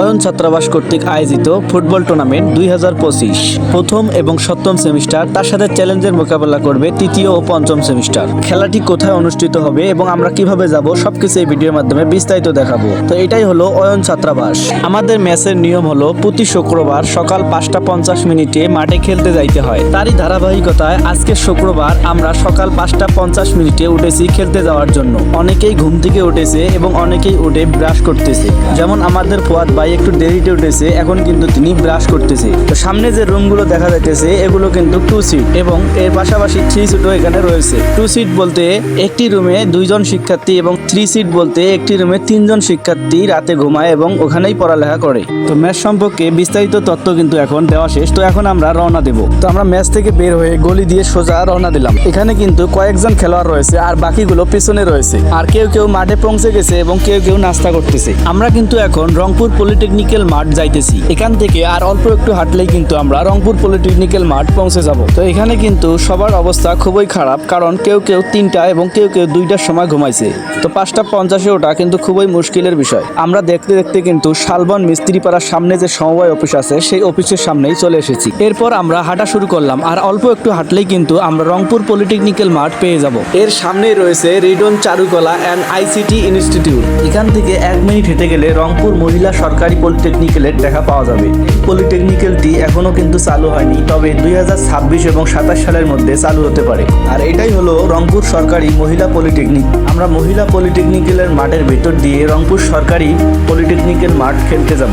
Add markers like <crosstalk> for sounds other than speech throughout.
অয়ন ছাত্রাবাস কর্তৃক আয়োজিত ফুটবল টুর্নামেন্ট দুই হাজার পঁচিশ। প্রথম এবং সপ্তম সেমিস্টার তার সাথে চ্যালেঞ্জের মোকাবেলা করবে তৃতীয় ও পঞ্চম সেমিস্টার। খেলাটি কোথায় অনুষ্ঠিত হবে এবং আমরা কীভাবে যাব সবকিছু এই ভিডিওর মাধ্যমে বিস্তারিত দেখাবো। তো এটাই হলো অয়ন ছাত্রাবাস। আমাদের ম্যাচের নিয়ম হলো প্রতি শুক্রবার সকাল পাঁচটা পঞ্চাশ মিনিটে মাঠে খেলতে যাইতে হয়। তারই ধারাবাহিকতায় আজকে শুক্রবার আমরা সকাল পাঁচটা পঞ্চাশ মিনিটে উঠেছি খেলতে যাওয়ার জন্য। অনেকেই ঘুম থেকে উঠেছে এবং অনেকেই উঠে ব্রাশ করতেছে। যেমন আমাদের ফুয়াদ ভাই একটু দেরিতে উঠেছে, এখন কিন্তু তিনি ব্রাশ করতেছে। তো সামনে যে রুমগুলো দেখা যাইতেছে, এগুলো কিন্তু টু সিট এবং এর পাশাপাশি থ্রি সিটও এখানে রয়েছে। টু সিট বলতে একটি রুমে দুইজন শিক্ষার্থী এবং থ্রি সিট বলতে একটি রুমে তিনজন শিক্ষার্থী রাতে ঘুমায় এবং ওখানেই পড়ালেখা করে। তো ম্যাচ সম্পর্কে বিস্তারিত তথ্য কিন্তু এখন দেওয়া শেষ। তো এখন আমরা রওনা দেব। তো আমরা ম্যাচ থেকে বের হয়ে গলি দিয়ে সোজা রওনা দিলাম। এখানে কিন্তু কয়েকজন খেলোয়াড় রয়েছে আর বাকিগুলো পিছনে রয়েছে। আর কেউ কেউ মাঠে পৌঁছে গেছে এবং কেউ কেউ নাস্তা করতেছে। আমরা কিন্তু এখন রংপুর পলিটেকনিক্যাল মাঠ যাইতেছি। এখান থেকে আর অল্প একটু হাঁটলেই কিন্তু আমরা রংপুর পলিটেকনিক্যাল মাঠ পৌঁছে যাব। তো এখানে কিন্তু সবার অবস্থা খুবই খারাপ, কারণ কেউ কেউ তিনটা এবং কেউ কেউ দুইটার সময় ঘুমাইছে। তো পাঁচটা পঞ্চাশে ওটা কিন্তু খুবই মুশকিলের বিষয়। আমরা দেখতে দেখতে কিন্তু শালবন মিস্ত্রিপাড়ার সামনে যে সমবায় অফিস আছে, সেই অফিসের সামনেই চলে এসেছি। এরপর আমরা হাঁটা শুরু করলাম, আর অল্প একটু হাঁটলেই কিন্তু আমরা রংপুর পলিটেকনিক্যাল মাঠ পেয়ে যাব। এর সামনেই রয়েছে রিডন চারুকলা অ্যান্ড আইসিটি ইনস্টিটিউট। এখান থেকে এক মিনিট হেঁটে গেলে রংপুর মহিলা সরকারি পলিটেকনিক্যালের দেখা পাওয়া যাবে। পলিটেকনিক্যালটি এখনও কিন্তু চালু হয়নি, তবে দুই হাজার ছাব্বিশ এবং সাতাশ সালের মধ্যে চালু হতে পারে। আর এটাই হলো রংপুর সরকারি মহিলা পলিটেকনিক। আমরা মহিলা পলিটেকনিক্যালের মাঠের ভেতর দিয়ে রংপুর সরকারি পলিটেকনিক্যাল মাঠ খেলতে যাব।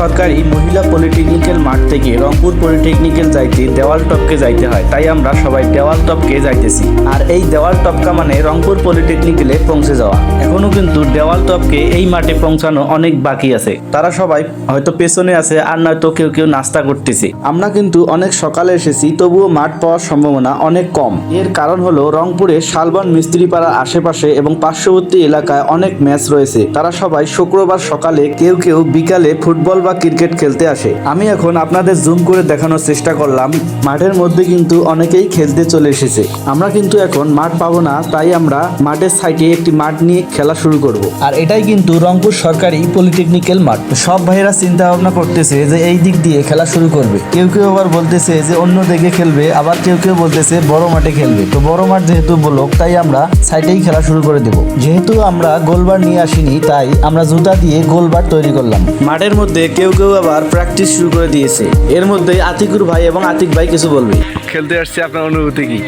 সরকারি মহিলা পলিটেকনিক্যাল মাঠ থেকে রংপুর পলিটেকনিক্যাল যাইতে দেওয়াল টপকে যাইতে হয়। তাই আমরা সবাই দেওয়াল টপকে যাইতেছি। আর এই দেওয়াল টপকা মানে রংপুর পলিটেকনিক্যালে পৌঁছে যাওয়া। এখনও কিন্তু দেওয়াল টপকে এই মাঠে পৌঁছানো অনেক বাকি আছে। তারা সবাই হয়তো পেছনে আছে আর নয়তো কেউ কেউ নাস্তা করতেছে। আমরা কিন্তু অনেক সকালে এসেছি, তবুও মাঠ পাওয়ার সম্ভাবনা অনেক কম। এর কারণ হলো রংপুরে শালবন মিস্ত্রিপাড়ার আশেপাশে এবং পার্শ্ববর্তী এলাকায় অনেক ম্যাচ রয়েছে। তারা সবাই শুক্রবার সকালে কেউ কেউ বিকালে ফুটবল বা ক্রিকেট খেলতে আসে। আমি এখন আপনাদের জুম করে দেখানোর চেষ্টা করলাম। মাঠের মধ্যে কিন্তু অনেকেই খেলতে চলে এসেছে। আমরা কিন্তু এখন মাঠ পাবো না, তাই আমরা মাঠের সাইডে একটি মাঠ নিয়ে খেলা শুরু করব। আর এটাই কিন্তু রংপুর সরকারি পলিটেকনিক্যাল মাঠ। সব ভাইয়েরা চিন্তা ভাবনা করতেছে যে এই দিক দিয়ে খেলা শুরু করবে। কেউ কেউ আবার বলতেছে যে অন্য দিকে খেলবে, আবার কেউ কেউ বলতেছে বড় মাঠে খেলবে। তো বড় মাঠ যেহেতু বলক, তাই আমরা সাইডেই খেলা শুরু করে দেব। যেহেতু আমরা গোলবার নিয়ে আসিনি, তাই আমরা জুতা দিয়ে গোলবার তৈরি করলাম। মাঠের মধ্যে কেউ কেউ আবার প্র্যাকটিস শুরু করে দিয়েছে। এর মধ্যে আতিকুর ভাই এবং আতিক ভাই কিছু বলবে? খেলতে আসছে আপনার অনুভূতি কি?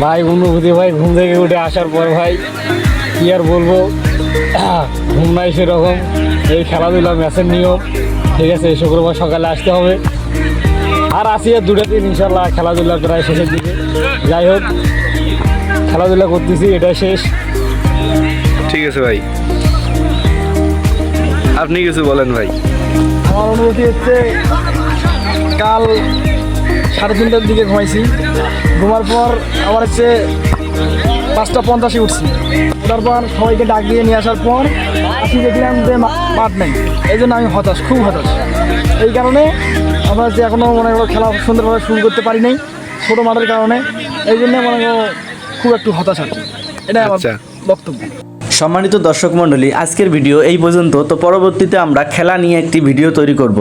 ভাই অনুভূতি ভাই ঘুম থেকে উঠে আসার পর ভাই কি আর বলব? <clears throat> ঘুম নাই সেরকম। এই খেলাধুলা ম্যাচের নিয়ম। ঠিক আছে এই শুক্রবার সকালে আসতে হবে। আর আসি আর দুটো দিন ইনশাল্লাহ খেলাধুলা প্রায় শেষের দিকে। যাই হোক খেলাধুলা করতেছি এটা শেষ। ঠিক আছে ভাই। আপনি কিছু বলেন ভাই। আমার অনুভূতি হচ্ছে কাল সাড়ে তিনটার দিকে ঘুমাইছি। ঘুমার পর আবার হচ্ছে পাঁচটা পঞ্চাশে উঠছি। ওঠার পর সবাইকে ডাক দিয়ে নিয়ে আসার পর আসি দেখলাম যে মাঠ নেই। এই জন্য আমি হতাশ খুব হতাশ। এই কারণে আমরা যে এখনও মনে করো খেলা সুন্দরভাবে শুরু করতে পারি নাই ছোটো মাঠের কারণে এই জন্য মনে করো খুব একটু হতাশ আর কি। এটাই আমার আচ্ছা। বক্তব্য। সম্মানিত দর্শক মণ্ডলী, আজকের ভিডিও এই পর্যন্ত। তো পরবর্তীতে আমরা খেলা নিয়ে একটি ভিডিও তৈরি করব।